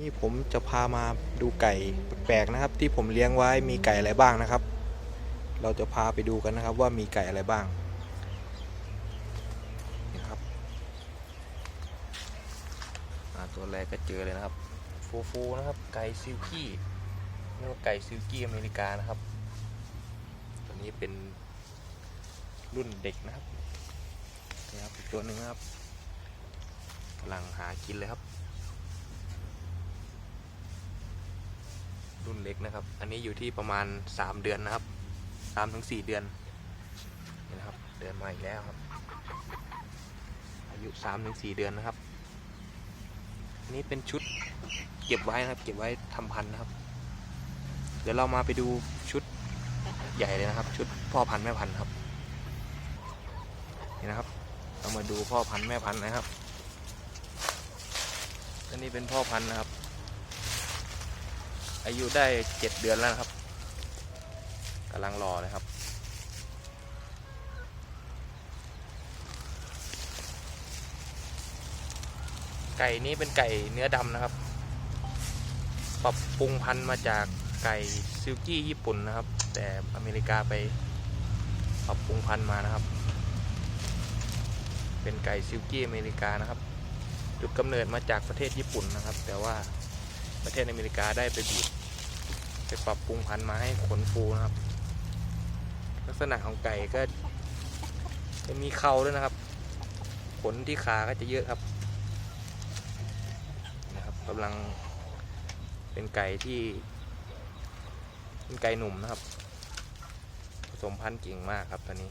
นี่ผมจะพามาดูไก่แปลกๆนะครับ ที่ผมเลี้ยงไว้มีไก่อะไรบ้างนะครับ เราจะพาไปดูกันนะครับว่ามีไก่อะไรบ้างนี่ครับตัวแรกก็เจอเลยนะครับฟูฟูนะครับ ไก่ซิลกี้เรียกว่าไก่ซิลกี้อเมริกานะครับตัวนี้เป็นรุ่นเด็กนะครับนี่ครับอีกตัวหนึ่งนะครับกำลังหากินเลยครับ รุ่นเล็กนะครับ อันนี้อยู่ที่ประมาณ 3 เดือนนะครับ3ถึง4เดือนนี่นะครับ เดือนมาอีกแล้วครับ อายุ3ถึง4เดือนนะครับอันนี้เป็นชุดเก็บไว้นะครับ เก็บไว้ทำพันธุ์นะครับ เดี๋ยวเรามาไปดูชุดใหญ่เลยนะครับ ชุดพ่อพันธุ์แม่พันธุ์ครับนี่นะครับ เรามาดูพ่อพันธุ์แม่พันธุ์นะครับอันนี้เป็นพ่อพันธุ์นะครับ อายุได้เจ็ดเดือนแล้วนะครับกำลังรอเลยครับ ไก่นี้เป็นไก่เนื้อดำนะครับ ปรับปรุงพันธุ์มาจากไก่ซิลกี้ญี่ปุ่นนะครับ แต่อเมริกาไปปรับปรุงพันธุ์มานะครับ เป็นไก่ซิลกี้อเมริกานะครับ จุดกำเนิดมาจากประเทศญี่ปุ่นนะครับ แต่ว่า ประเทศอเมริกาได้ไปบีบไปปรับปรุงพันธุ์มาให้ขนฟูนะครับ ลักษณะของไก่ก็จะมีเข่าด้วยนะครับ ขนที่ขาก็จะเยอะครับนะครับกำลังเป็นไก่ที่เป็นไก่หนุ่มนะครับ ผสมพันธุ์เก่งมากครับตอนนี้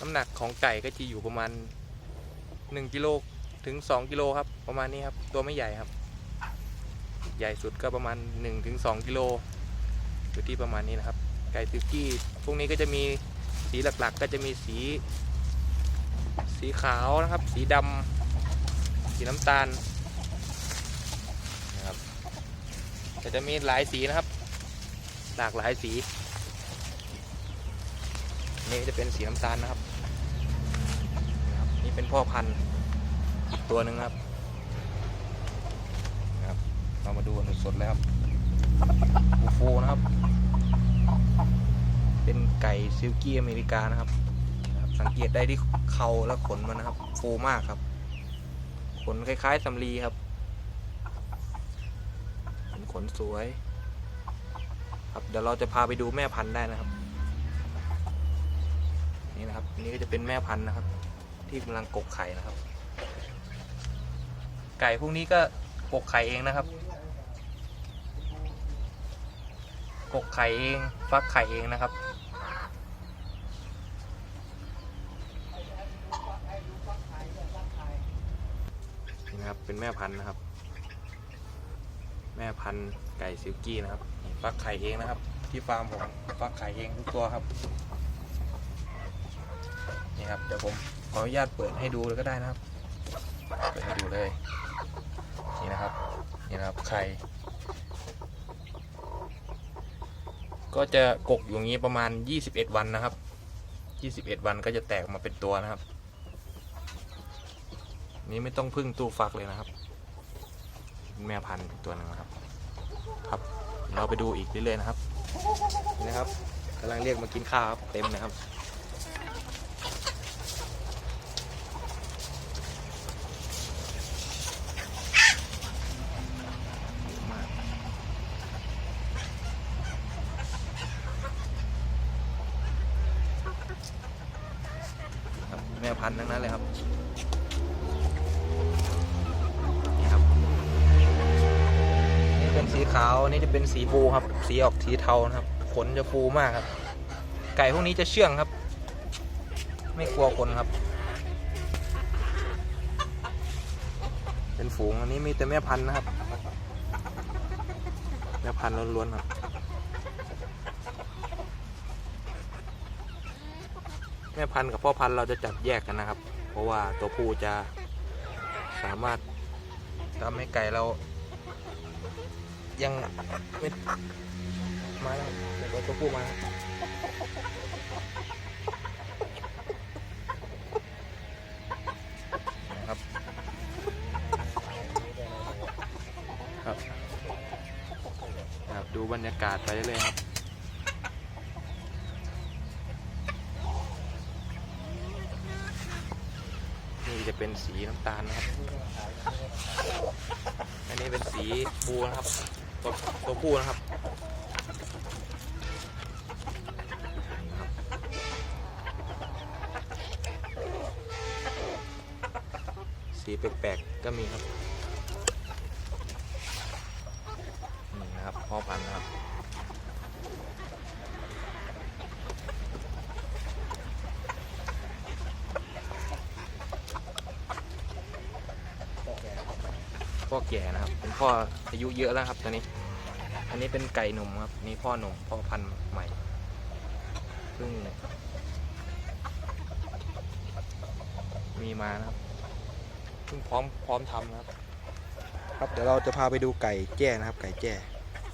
น้ำหนักของไก่ก็จะอยู่ประมาณ 1กิโลถึง 2 กิโลครับ ประมาณนี้ครับ ตัวไม่ใหญ่ครับ ใหญ่สุดก็ประมาณ1ถึง2กิโลอยู่ที่ประมาณนี้นะครับ ไก่ซิลกี้พวกนี้ก็จะมีสีหลักๆ ก็จะมีสี สีขาวนะครับ สีดำสีน้ำตาลนะครับแต่จะมีหลายสีนะครับ หลากหลายสี นี่จะเป็นสีน้ำตาลนะครับ เป็นพ่อพันธุ์อีกตัวหนึ่งครับครับ เรามาดูกันสดๆเลยครับฟูฟูนะครับ เป็นไก่ซิลกี้อเมริกานะครับนะครับ สังเกตได้ที่เขาและขนมันนะครับ ฟูมากครับ ขนคล้ายๆสำลีครับเป็นขนสวย ครับเดี๋ยวเราจะพาไปดูแม่พันธุ์ได้นะครับ นี่นะครับ นี่ก็จะเป็นแม่พันธุ์นะครับ ที่กำลังกกไข่นะครับ ไก่พวกนี้ก็กกไข่เองนะครับ กกไข่เองฟักไข่เองนะครับ นี่นะครับเป็นแม่พันธุ์นะครับ แม่พันธุ์ไก่ซิลกี้นะครับ ฟักไข่เองนะครับ ที่ฟาร์มผมฟักไข่เองทุกตัวครับ นี่ครับเดี๋ยวผมขออนุญาตเปิดให้ดูเลยก็ได้นะครับ เปิดให้ดูเลยนี่นะครับนี่นะครับไข่ก็จะกกอยู่อย่างนี้ประมาณ 21 วันนะครับ 21 วันก็จะแตกมาเป็นตัวนะครับ นี่ไม่ต้องพึ่งตู้ฟักเลยนะครับ แม่พันธุ์ตัวหนึงนะครับ ครับ เราไปดูอีกเรื่อยๆนะครับนี่นะครับกำลังเรียกมากินข้าวครับเต็มนะครับ มากครับแม่ พันทั้งนั้นเลยครับนี่ครับนี่เป็นสีขาวนี่จะเป็นสีฟูครับ สีออกสีเทานะครับ ขนจะฟูมากครับ ไก่พวกนี้จะเชื่องครับ ไม่กลัวคนครับ เป็นฝูงอันนี้มีแต่แม่พันธุ์นะครับ แม่พันธุ์ล้วนๆครับ แม่พันธุ์กับพ่อพันธุ์เราจะจัดแยกกันนะครับ เพราะว่าตัวผู้จะสามารถทำให้ไก่เรา ยังไม่มาแล้วเดี๋ยวตัวผู้มาครับครับดูบรรยากาศไปเลยครับ เป็นสีน้ำตาลนะครับ อันนี้เป็นสีบูนะครับ ตัวตัวผู้นะครับนี่นะครับสีแปลกๆก็มีครับ นี่นะครับพ่อพันธุ์นะครับ พ่อแก่นะครับ เป็นพ่ออายุเยอะแล้วครับตอนนี้ อันนี้เป็นไก่หนุ่มครับ นี่พ่อหนุ่มพ่อพันธุ์ใหม่เพิ่งมีมานะครับเพิ่งพร้อมพร้อมทำนะครับ ครับเดี๋ยวเราจะพาไปดูไก่แจ้นะครับ ไก่แจ้